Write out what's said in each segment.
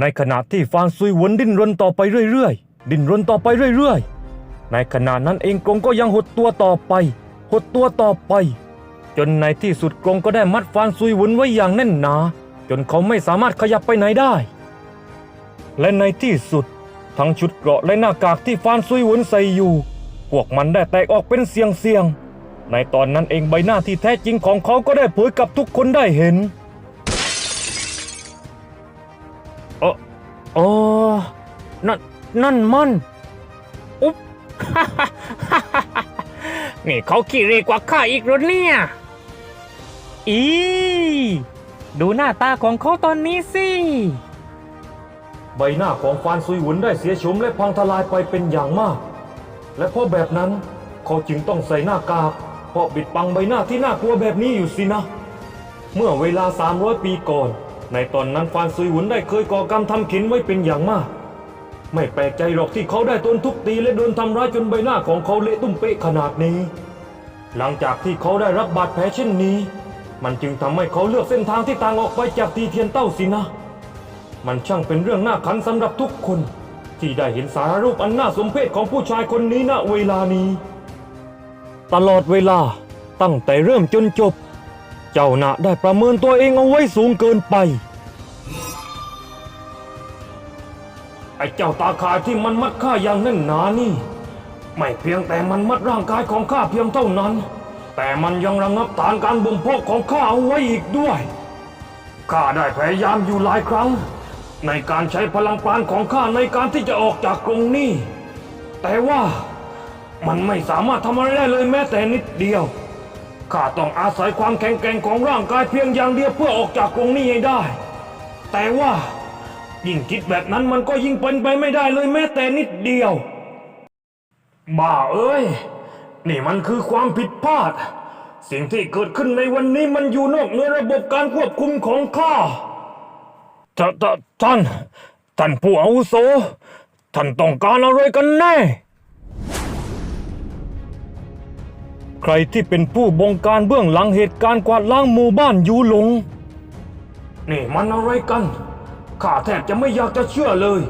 ในขณะที่ฟานซุยวนดิ้นรนต่อไปเรื่อยๆ ดิ้นรนต่อไปเรื่อยๆ ในขณะนั้นเองกรงก็ยังหดตัวต่อไป หดตัวต่อไป จนในที่สุดกรงก็ได้มัดฟานซุยวนไว้อย่างแน่นหนา จนเขาไม่สามารถขยับไปไหนได้ และในที่สุด ทั้งชุดเกราะและหน้ากากที่ฟานซุยวนใส่อยู่ พวกมันได้แตกออกเป็นเสียงเสียงในตอนนั้นเองใบหน้าที่แท้จริงของเขาก็ได้เผยกับทุกคนได้เห็น อเออนั่นนั่นมันอุ๊บนี่เขาขี้เรกว่าข้าอีกหรอเนี่ย อีดูหน้าตาของเขาตอนนี้สิ ใบหน้าของฟานซุยหวุนได้เสียโฉมและพังทลายไปเป็นอย่างมาก และเพราะแบบนั้นเขาจึงต้องใส่หน้ากากเพราะบิดบังใบหน้าที่น่ากลัวแบบนี้อยู่สินะ เมื่อเวลา 300 ปีก่อน ในตอนนั้นฟานซุยหวุนได้เคยก่อกรรมทำข็นไว้เป็นอย่างมาก ไม่แปลกใจหรอกที่เขาได้โดนทุบตีและโดนทำร้ายจนใบหน้าของเขาเละตุ้มเป๊ะขนาดนี้ หลังจากที่เขาได้รับบาดแผลเช่นนี้ มันจึงทำให้เขาเลือกเส้นทางที่ต่างออกไปจากตีเทียนเต้าสินะ มันช่างเป็นเรื่องน่าขันสำหรับทุกคน ที่ได้เห็นสารรูปอันน่าสมเพชของผู้ชายคนนี้ณเวลานี้ ตลอดเวลาตั้งแต่เริ่มจนจบ เจ้าน่ะได้ประเมินตัวเองเอาไว้สูงเกินไป ไอ้เจ้าตาขายที่มันมัดข้าอย่างแน่นหนานี่ ไม่เพียงแต่มันมัดร่างกายของข้าเพียงเท่านั้น แต่มันยังระงับฐานการบ่มเพาะของข้าเอาไว้อีกด้วยข้าได้พยายามอยู่หลายครั้ง ในการใช้พลังปราณของข้าในการที่จะออกจากกรงนี้ แต่ว่ามันไม่สามารถทำอะไรได้เลยแม้แต่นิดเดียว ข้าต้องอาศัยความแข็งแกร่งของร่างกายเพียงอย่างเดียวเพื่อออกจากกรงนี้ให้ได้ แต่ว่า ยิ่งคิดแบบนั้นมันก็ยิ่งเป็นไปไม่ได้เลยแม้แต่นิดเดียว บ้าเอ้ย นี่มันคือความผิดพลาด สิ่งที่เกิดขึ้นในวันนี้มันอยู่นอกเหนือระบบการควบคุมของข้าททท่านท่านผู้อาวุโสท่านต้องการอะไรกันแน่ ใครที่เป็นผู้บงการเบื้องหลังเหตุการณ์กวาดล้างหมู่บ้านยูหลง นี่มันอะไรกัน ข้าแทบจะไม่อยากจะเชื่อเลย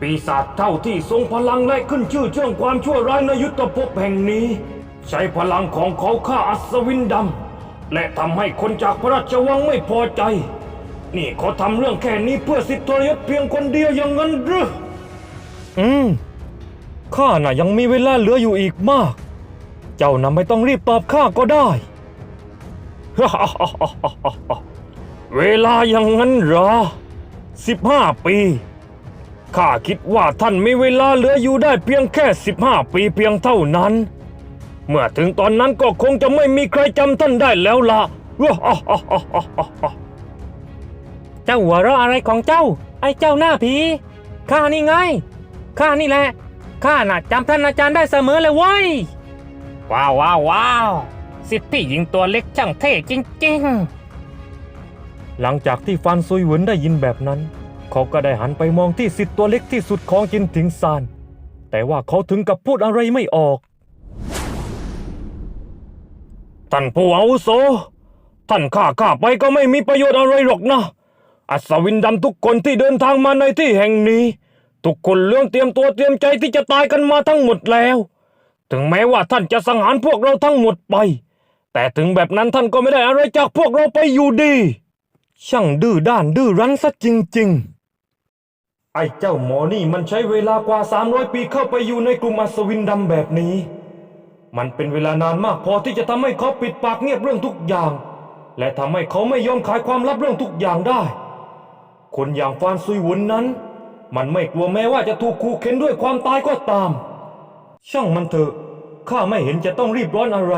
ปีศาจเท่าที่ทรงพลังและขึ้นชื่อเชื่องความชั่วร้ายในยุทธภพแห่งนี้ ใช้พลังของเขาฆ่าอัศวินดำ และทำให้คนจากพระราชวังไม่พอใจ นี่เขาทำเรื่องแค่นี้เพื่อสิทธิทรยศเพียงคนเดียวอย่างนั้นหรือ อืม ข้าน่ะยังมีเวลาเหลืออยู่อีกมาก เจ้าน่ะไม่ต้องรีบตอบข้าก็ได้ เวลาอย่างนั้นเหรอสิบห้าปี ข้าคิดว่าท่านมีเวลาเหลืออยู่ได้เพียงแค่สิบห้าปีเพียงเท่านั้น เมื่อถึงตอนนั้นก็คงจะไม่มีใครจำท่านได้แล้วล่ะเจ้าหัวเราะอะไรของเจ้า ไอ้เจ้าหน้าผีข้านี่ไงข้านี่แหละข้าน่ะจำท่านอาจารย์ได้เสมอเลยเว้ย ว้าวว้าวว้าวสิทธิ์พี่หญิงตัวเล็กช่างเท่จริงๆ หลังจากที่ฟันซุยหวนได้ยินแบบนั้น เขาก็ได้หันไปมองที่สิทธิ์ตัวเล็กที่สุดของจินถิงซาน แต่ว่าเขาถึงกับพูดอะไรไม่ออก ท่านผู้อาวุโส ท่านข้าข้าไปก็ไม่มีประโยชน์อะไรหรอกนะ อัศวินดำทุกคนที่เดินทางมาในที่แห่งนี้ ทุกคนเรื่องเตรียมตัวเตรียมใจที่จะตายกันมาทั้งหมดแล้ว ถึงแม้ว่าท่านจะสังหารพวกเราทั้งหมดไป แต่ถึงแบบนั้นท่านก็ไม่ได้อะไรจากพวกเราไปอยู่ดี ช่างดื้อด้านดื้อรั้นซะจริง ๆ ไอ้เจ้าหมอนี่มันใช้เวลากว่า 300 ปีเข้าไปอยู่ในกลุ่มอัศวินดำแบบนี้ มันเป็นเวลานานมากพอที่จะทำให้เขาปิดปากเงียบเรื่องทุกอย่าง และทำให้เขาไม่ยอมขายความลับเรื่องทุกอย่างได้ คนอย่างฟานซุยหวนนั้น มันไม่กลัวแม้ว่าจะถูกขู่เข็นด้วยความตายก็ตาม ช่างมันเถอะข้าไม่เห็นจะต้องรีบร้อนอะไร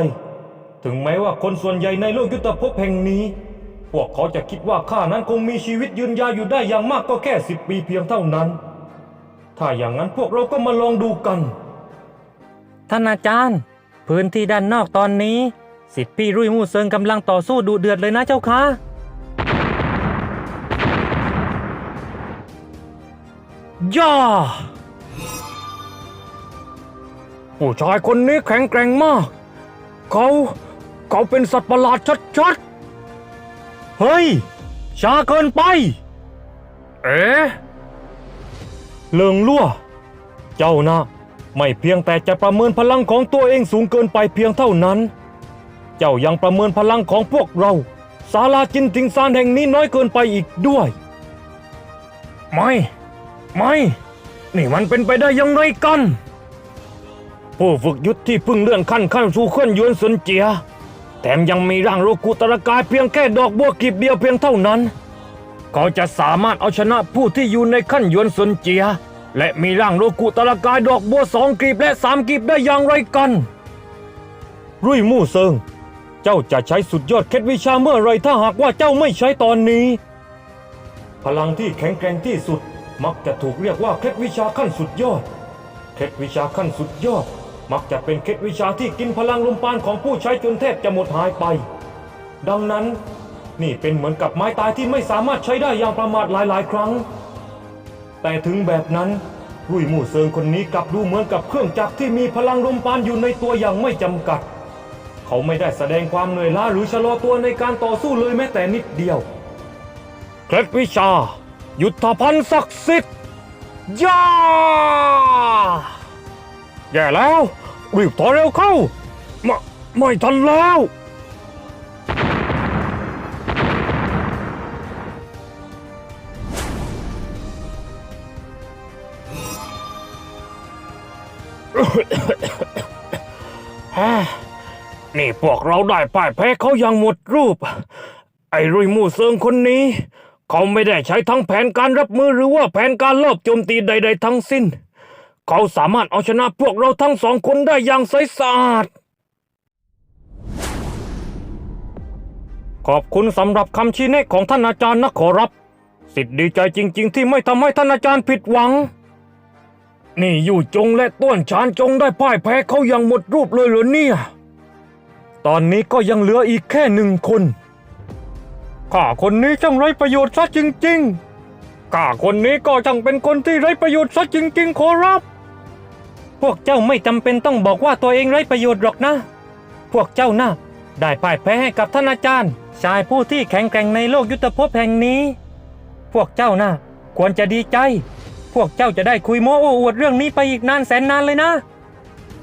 ถึงแม้ว่าคนส่วนใหญ่ในโลกยุทธภพแห่งนี้ พวกเขาจะคิดว่าข้านั้นคงมีชีวิตยืนยาวอยู่ได้อย่างมากก็แค่สิบปีเพียงเท่านั้น ถ้าอย่างนั้นพวกเราก็มาลองดูกัน ท่านอาจารย์ พื้นที่ด้านนอกตอนนี้ สิทธิพี่รุ่ยมู่เซิงกำลังต่อสู้ดุเดือดเลยนะเจ้าคะย่า ผู้ชายคนนี้แข็งแกร่งมาก เขาเขาเป็นสัตว์ประหลาดชัดๆ เฮ้ย ช้าเกินไป เอ๊ะเลิงลั่ว เจ้านะ ไม่เพียงแต่จะประเมินพลังของตัวเองสูงเกินไปเพียงเท่านั้น เจ้ายังประเมินพลังของพวกเรา ศาลาจินติงซานแห่งนี้น้อยเกินไปอีกด้วย ไม่ ไม่ นี่มันเป็นไปได้อยังไงกัน ผู้ฝึกยุทธที่เพิ่งเลื่อนขั้นขั้นสู่ขั้นยวนสนเจีย แถมยังมีร่างโลกุตรกายเพียงแค่ดอกบัวกลีบเดียวเพียงเท่านั้น เขาจะสามารถเอาชนะผู้ที่อยู่ในขั้นยวนสนเจีย และมีร่างโลกุตรกายดอกบัวสองกลีบและสามกลีบได้อย่างไรกัน รุ่ยมู่เซิง เจ้าจะใช้สุดยอดเคล็ดวิชาเมื่อไรถ้าหากว่าเจ้าไม่ใช้ตอนนี้ พลังที่แข็งแกร่งที่สุดมักจะถูกเรียกว่าเคล็ดวิชาขั้นสุดยอด เคล็ดวิชาขั้นสุดยอด มักจะเป็นเคล็ดวิชาที่กินพลังลมปานของผู้ใช้จนแทบจะหมดหายไป ดังนั้น นี่เป็นเหมือนกับไม้ตายที่ไม่สามารถใช้ได้อย่างประมาทหลายๆ ครั้ง แต่ถึงแบบนั้นรุ่ยมู่เซิงคนนี้กลับดูเหมือนกับเครื่องจักรที่มีพลังลมปานอยู่ในตัวอย่างไม่จำกัด เขาไม่ได้แสดงความเหนื่อยล้าหรือชะลอตัวในการต่อสู้เลยแม้แต่นิดเดียว เคล็ดวิชา ยุทธภัณฑ์ศักดิ์สิทธิ์ย่าแย่แล้ว รีบถอยเร็วเข้าไม่ไม่ทันแล้ว ฮ่านี่พวกเราได้พ่ายแพ้เขาอย่างหมดรูป ไอ้รุยมู่เซิงคนนี้ เขาไม่ได้ใช้ทั้งแผนการรับมือหรือว่าแผนการลอบโจมตีใด ๆ ทั้งสิ้น เขาสามารถเอาชนะพวกเราทั้งสองคนได้อย่างใสสะอาด ขอบคุณสำหรับคำชี้แนะของท่านอาจารย์นะขอรับ สิทธิ์ดีใจจริง ๆ ที่ไม่ทำให้ท่านอาจารย์ผิดหวัง นี่อยู่จงและต้วนชานจงได้พ่ายแพ้เขาอย่างหมดรูปเลยเหรอเนี่ย ตอนนี้ก็ยังเหลืออีกแค่หนึ่งคน ข้าคนนี้ช่างไร้ประโยชน์ซะจริง ๆ ข้าคนนี้ก็ช่างเป็นคนที่ไร้ประโยชน์ซะจริง ๆ ขอรับ พวกเจ้าไม่จำเป็นต้องบอกว่าตัวเองไร้ประโยชน์หรอกนะ พวกเจ้าน่ะได้พ่ายแพ้ให้กับท่านอาจารย์ ชายผู้ที่แข็งแกร่งในโลกยุทธภพแห่งนี้ พวกเจ้าน่ะควรจะดีใจ พวกเจ้าจะได้คุยโม้โอ้อวดเรื่องนี้ไปอีกนานแสนนานเลยนะ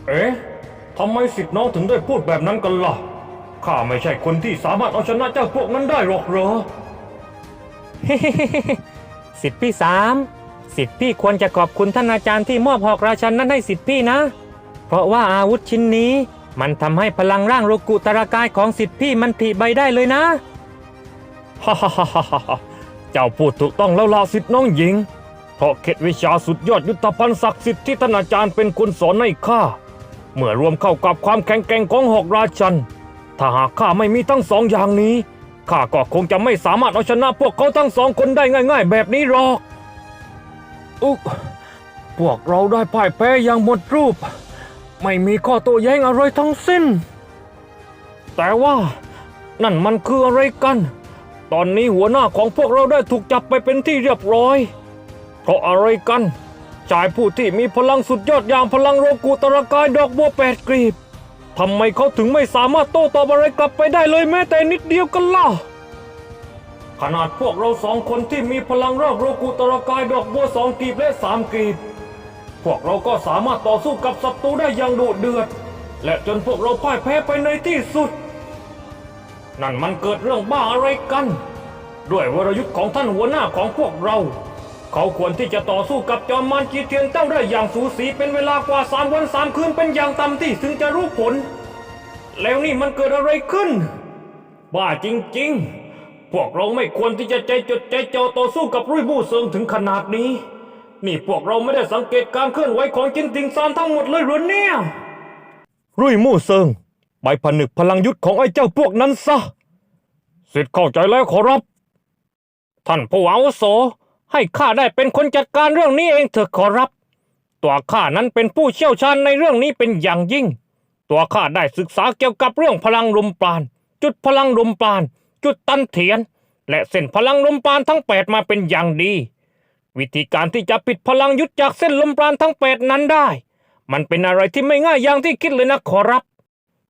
เอ๊ะทำไมสิทธิ์น้องถึงได้พูดแบบนั้นกันล่ะ ข้าไม่ใช่คนที่สามารถเอาชนะเจ้าพวกนั้นได้หรอกเหรอ สิทธิ์พี่สาม สิทธิ์พี่ควรจะขอบคุณท่านอาจารย์ที่มอบหอกราชันนั้นให้สิทธิ์พี่นะ เพราะว่าอาวุธชิ้นนี้ มันทำให้พลังร่างโลกุตรากายของสิทธิ์พี่มันผลิใบได้เลยนะฮ่าฮ่าฮ่าฮ่าเจ้าพูดถูกต้องแล้วล่ะสิทธิ์น้องหญิง เพราะเคล็ดวิชาสุดยอดยุทธภัณฑ์ศักดิ์สิทธิ์ที่ท่านอาจารย์เป็นคนสอนให้ข้าเมื่อรวมเข้ากับความแข็งแกร่งของหอกราชัน ถ้าหากข้าไม่มีทั้งสองอย่างนี้ข้าก็คงจะไม่สามารถเอาชนะพวกเขาทั้งสองคนได้ง่าย ๆ แบบนี้หรอก อุ๊กพวกเราได้พ่ายแพ้อย่างหมดรูป ไม่มีข้อโต้แย้งอะไรทั้งสิ้น แต่ว่านั่นมันคืออะไรกัน ตอนนี้หัวหน้าของพวกเราได้ถูกจับไปเป็นที่เรียบร้อย เพราะอะไรกันชายผู้ที่มีพลังสุดยอดอย่างพลังโรกูตระกายดอกบัวแปดกลีบทำไมเขาถึงไม่สามารถโต้ตอบอะไรกลับไปได้เลยแม้แต่นิดเดียวกันล่ะ ขนาดพวกเราสองคนที่มีพลังร่างโรกูตรกายดอกบัวสองกลีบและสามกลีบ พวกเราก็สามารถต่อสู้กับศัตรูได้อย่างดุเดือด และจนพวกเราพ่ายแพ้ไปในที่สุด นั่นมันเกิดเรื่องบ้าอะไรกัน ด้วยวรยุทธ์ของท่านหัวหน้าของพวกเรา เขาควรที่จะต่อสู้กับจอมมารจีเทียนเจ้าได้อย่างสูสีเป็นเวลากว่าสามวันสามคืนเป็นอย่างต่ำที่ถึงจะรู้ผล แล้วนี่มันเกิดอะไรขึ้น บ้าจริง ๆ พวกเราไม่ควรที่จะใจจดใจจ่อต่อสู้กับรุ่ยมู่เซิงถึงขนาดนี้ นี่พวกเราไม่ได้สังเกตการเคลื่อนไหวของจินติงซานทั้งหมดเลยหรือเนี่ย รุ่ยมู่เซิงไปผนึกพลังยุทธของไอ้เจ้าพวกนั้นซะสิทธิ์เข้าใจแล้วขอรับ ท่านผู้อาวุโสให้ข้าได้เป็นคนจัดการเรื่องนี้เองเถอะขอรับ ตัวข้านั้นเป็นผู้เชี่ยวชาญในเรื่องนี้เป็นอย่างยิ่ง ตัวข้าได้ศึกษาเกี่ยวกับเรื่องพลังลมปราณจุดพลังลมปราณ จุดตันเทียน และเส้นพลังลมปราณทั้งแปดมาเป็นอย่างดี วิธีการที่จะปิดพลังยุทธจากเส้นลมปราณทั้งแปดนั้นได้ มันเป็นอะไรที่ไม่ง่ายอย่างที่คิดเลยนะขอรับ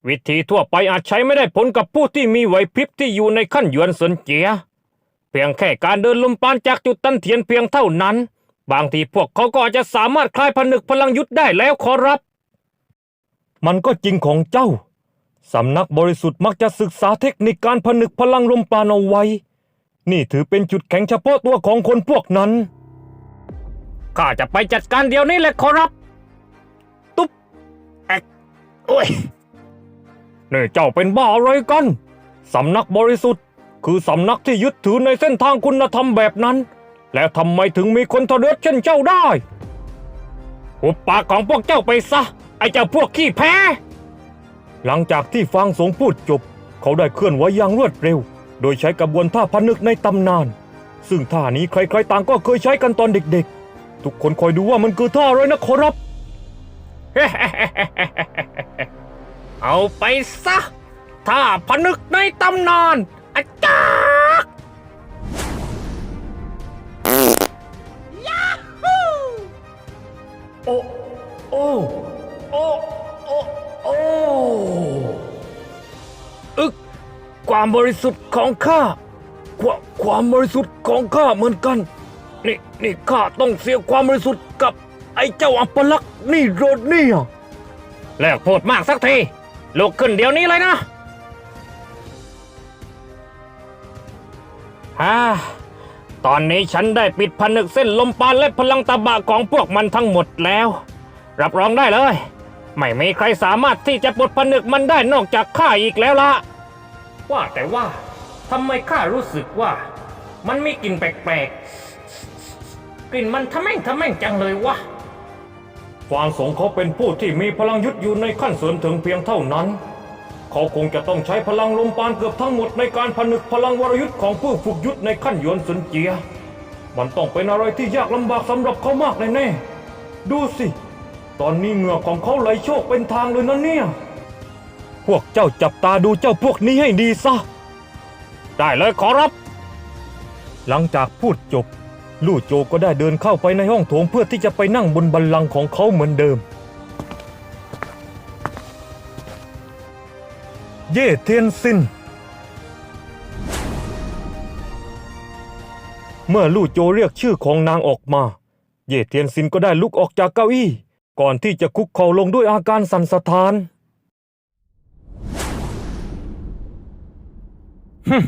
วิธีทั่วไปอาจใช้ไม่ได้ผลกับผู้ที่มีไหวพริบที่อยู่ในขั้นยวนเซินเจียเพียงแค่การเดินลมปราณจากจุดตันเทียนเพียงเท่านั้น บางทีพวกเขาก็อาจจะสามารถคลายผนึกพลังยุทธได้แล้วขอรับ มันก็จริงของเจ้า สำนักบริสุทธิ์มักจะศึกษาเทคนิคการผนึกพลังลมปราณเอาไว้ นี่ถือเป็นจุดแข็งเฉพาะตัวของคนพวกนั้น ข้าจะไปจัดการเดี๋ยวนี้แหละขอรับ ตุ๊บแอกโอ้ยนี่เจ้าเป็นบ้าอะไรกัน สำนักบริสุทธิ์ คือสำนักที่ยึดถือในเส้นทางคุณธรรมแบบนั้น แล้วทำไมถึงมีคนทะเดือดเช่นเจ้าได้ หุบปากของพวกเจ้าไปซะ ไอ้เจ้าพวกขี้แพ้ หลังจากที่ฟางสงพูดจบ เขาได้เคลื่อนไหวอย่างรวดเร็ว โดยใช้กระบวนท่าพนึกในตำนาน ซึ่งท่านี้ใครๆต่างก็เคยใช้กันตอนเด็กๆ ทุกคนคอยดูว่ามันคือท่าอะไรนะขอรับ เอาไปซะท่าพนึกในตำนานอาจารย์โอ้โอ้โอ้โอ้ ความบริสุทธิ์ของข้าความความบริสุทธิ์ของข้าเหมือนกัน นี่นี่ข้าต้องเสียความบริสุทธิ์กับไอ้เจ้าอัปลักษณ์นี่โรดเนี่ยเลิกพูดมากสักทีลุกขึ้นเดี๋ยวนี้เลยนะฮ่าตอนนี้ฉันได้ปิดผนึกเส้นลมปานและพลังตะบะของพวกมันทั้งหมดแล้ว รับรองได้เลย ไม่มีใครสามารถที่จะปลดผนึกมันได้นอกจากข้าอีกแล้วละ ว่าแต่ว่าทำไมข้ารู้สึกว่า มันมีกลิ่นแปลกๆ กลิ่นมันทำแม่งทำแม่งจังเลยวะฟางสงเขาเป็นผู้ที่มีพลังยุทธอยู่ในขั้นเสริมถึงเพียงเท่านั้น เขาคงจะต้องใช้พลังลมปานเกือบทั้งหมดในการผนึกพลังวรยุทธ์ของผู้ฝึกยุทธในขั้นยวนสุนเจีย มันต้องเป็นอะไรที่ยากลำบากสำหรับเขามากแน่ๆดูสิ ตอนนี้เหงื่อของเขาไหลโชกเป็นทางเลยนะเนี่ย พวกเจ้าจับตาดูเจ้าพวกนี้ให้ดีซะ ได้เลยขอรับ หลังจากพูดจบ ลู่โจก็ได้เดินเข้าไปในห้องโถงเพื่อที่จะไปนั่งบนบัลลังก์ของเขาเหมือนเดิม เย่เทียนซิน เมื่อลู่โจเรียกชื่อของนางออกมา เย่เทียนซินก็ได้ลุกออกจากเก้าอี้ ก่อนที่จะคุกเข่าลงด้วยอาการสั่นสะท้าน ฮึม